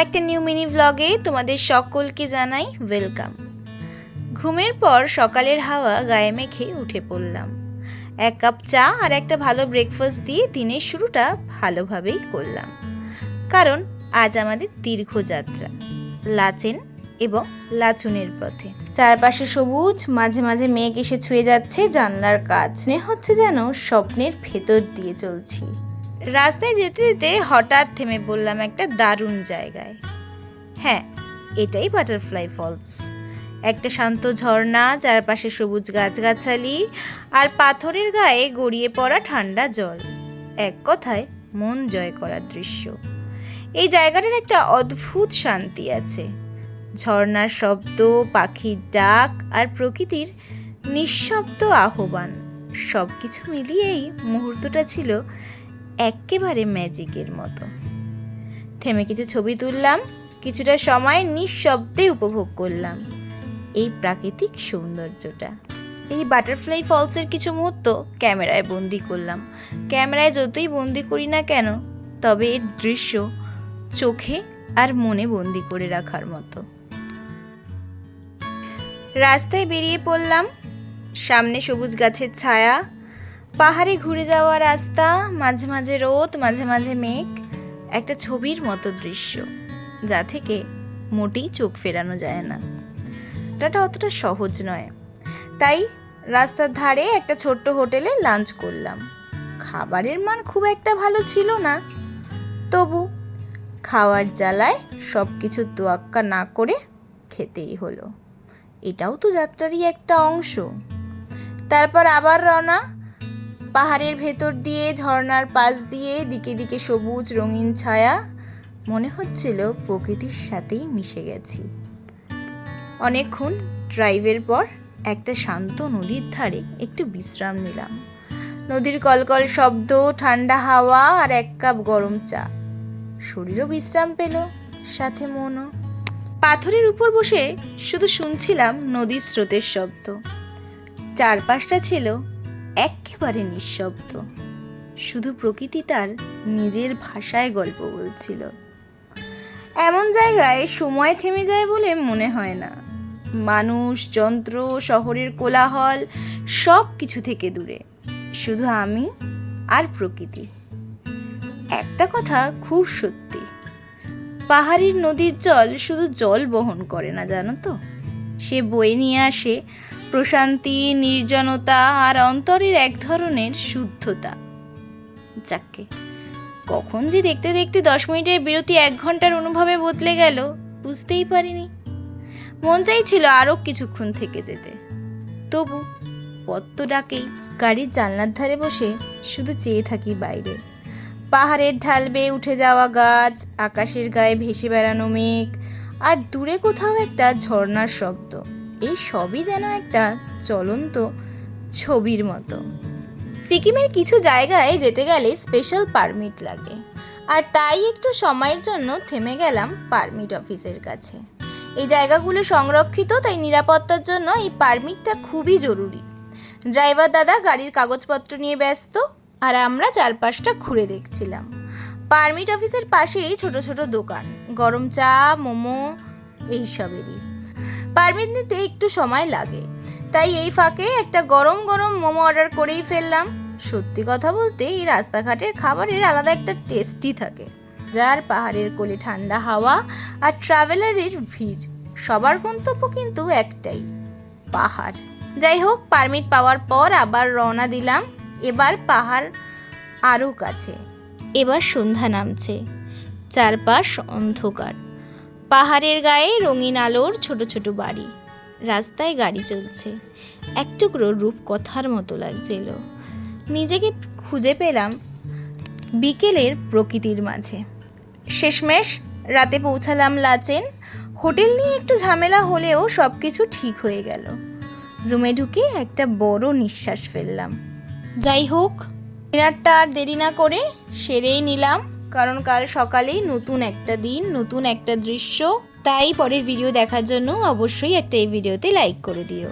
একটা new mini ব্লগে তোমাদের সকলকে জানাই ওয়েলকাম ঘুমের পর সকালের হাওয়া গায়ে মেখে উঠে পড়লাম। এক কাপ চা আর একটা ভালো ব্রেকফাস্ট দিয়ে দিনের শুরুটা ভালোভাবেই করলাম। কারণ আজ আমাদের দীর্ঘ যাত্রা। লাচেন এবং লাচুনের পথে। চারপাশে সবুজ, মাঝে মাঝে মেঘ এসে ছুঁয়ে যাচ্ছে জানলার কাজ। মনে হচ্ছে যেন স্বপ্নের ভেতর দিয়ে চলছি। রাস্তায় যেতে যেতে হঠাৎ থেমে বললাম একটা দারুণ জায়গায়। হ্যাঁ এটাই বাটারফ্লাই ফলস। একটা শান্ত ঝর্ণা, চারপাশে সবুজ গাছগাছালি আর পাথরের গায়ে গড়িয়ে পড়া ঠান্ডা জল। এক কথায়, মন জয় করার দৃশ্য। এই জায়গাটার একটা অদ্ভুত শান্তি আছে। ঝর্ণার শব্দ, পাখির ডাক আর প্রকৃতির নিঃশব্দ আহ্বান সব কিছু মিলিয়েই মুহূর্তটা ছিল একেবারে ম্যাজিকের মতো। থেমে কিছু ছবি তুললাম, কিছুটা সময় নিঃশব্দে উপভোগ করলাম। এই প্রাকৃতিক সৌন্দর্যটা। এই বাটারফ্লাই ফলসের কিছু মুহূর্ত ক্যামেরায় বন্দি করলাম। ক্যামেরায় যতই বন্দি করি না কেন, তবে এর দৃশ্য চোখে আর মনে বন্দি করে রাখার মতো। রাস্তায় বেরিয়ে পড়লাম। সামনে সবুজ গাছের ছায়া পাহাড়ে ঘুরে যাওয়া রাস্তা, মাঝে মাঝে রোদ, মাঝে মাঝে মেঘ, একটা ছবির মতো দৃশ্য, যা থেকে মোটেই চোখ ফেরানো যায় না। এটা অতটা সহজ নয়। তাই রাস্তার ধারে একটা ছোট্ট হোটেলে লাঞ্চ করলাম। খাবারের মান খুব একটা ভালো ছিল না। তবু খাওয়ার জ্বালায় সব কিছু তোয়াক্কা না করে খেতেই হলো। এটাও তো যাত্রারই একটা অংশ। তারপর আবার রওনা পাহাড়ের ভেতর দিয়ে, ঝর্ণার পাশ দিয়ে, দিকে দিকে সবুজ রঙিন ছায়া। মনে হচ্ছিল প্রকৃতির সাথেই মিশে গেছি। অনেকক্ষণ ড্রাইভের পর একটা শান্ত নদীর ধারে একটু বিশ্রাম নিলাম। নদীর কলকল শব্দ, ঠান্ডা হাওয়া আর এক কাপ গরম চা। শরীরও বিশ্রাম পেল, সাথে মনও। পাথরের উপর বসে শুধু শুনছিলাম নদীর স্রোতের শব্দ। চারপাশটা ছিল একেবারে নিঃশব্দ। শুধু প্রকৃতি তার নিজের ভাষায় গল্প বলছিল। এমন জায়গায় সময় থেমে যায় বলে মনে হয় না। মানুষ, যন্ত্র, শহরের কোলাহল সব কিছু থেকে দূরে। শুধু আমি আর প্রকৃতি। একটা কথা খুব সত্যি, পাহাড়ির নদীর জল শুধু জল বহন করে না, জানো তো? সে বয়ে নিয়ে আসে প্রশান্তি, নির্জনতা আর অন্তরের এক ধরনের শুদ্ধতা। যাকে কখন যে দেখতে দেখতে দশ মিনিটের বিরতি এক ঘণ্টার অনুভবে বদলে গেল, বুঝতেই পারিনি। মন চাইছিল আরও কিছুক্ষণ থেকে যেতে। তবু পথ তো ডাকেই গাড়ির জানলার ধারে বসে শুধু চেয়ে থাকি বাইরে। পাহাড়ের ঢাল বেয়ে উঠে যাওয়া গাছ, আকাশের গায়ে ভেসে বেড়ানো মেঘ, আর দূরে কোথাও একটা ঝর্ণার শব্দ। এই সবই যেন একটা চলন্ত ছবির মতো। সিকিমের কিছু জায়গায় যেতে গেলে স্পেশাল পারমিট লাগে। আর তাই একটু সময়ের জন্য থেমে গেলাম পারমিট অফিসের কাছে। এই জায়গাগুলো সংরক্ষিত, তাই নিরাপত্তার জন্য এই পারমিটটা খুবই জরুরি। ড্রাইভার দাদা গাড়ির কাগজপত্র নিয়ে ব্যস্ত, আর আমরা চারপাশটা ঘুরে দেখছিলাম। পারমিট অফিসের পাশেই ছোট ছোট দোকান, গরম চা, মোমো এইসবেরই পারমিট নিতে একটু সময় লাগে। তাই এই ফাঁকে একটা গরম গরম মোমো অর্ডার করেই ফেললাম। সত্যি কথা বলতে, এই রাস্তাঘাটের খাবারের আলাদা একটা টেস্টি থাকে। যার পাহাড়ের কোলে ঠান্ডা হাওয়া আর ট্রাভেলারের ভিড়, সবার গন্তব্য কিন্তু একটাই, পাহাড়। যাই হোক, পারমিট পাওয়ার পর আবার রওনা দিলাম। এবার পাহাড় আরও কাছে। এবার সন্ধ্যা নামছে। চারপাশ অন্ধকার। পাহাড়ের গায়ে রঙিন আলোর ছোট ছোট বাড়ি। রাস্তায় গাড়ি চলছে। এক টুকরো রূপ কথার মতো লাগছিল। নিজেকে খুঁজে পেলাম বিকেলের প্রকৃতির মাঝে। শেষমেশ রাতে পৌঁছালাম লাচেন। হোটেল নিয়ে একটু ঝামেলা হলেও সব কিছু ঠিক হয়ে গেল। রুমে ঢুকে একটা বড় নিঃশ্বাস ফেললাম। যাই হোক, ডিনারটা আর দেরি না করে সেরেই নিলাম। কারণ কাল সকালেই নতুন একটা দিন, নতুন একটা দৃশ্য। তাই পরের ভিডিও দেখার জন্য অবশ্যই একটা এই ভিডিওতে লাইক করে দিও।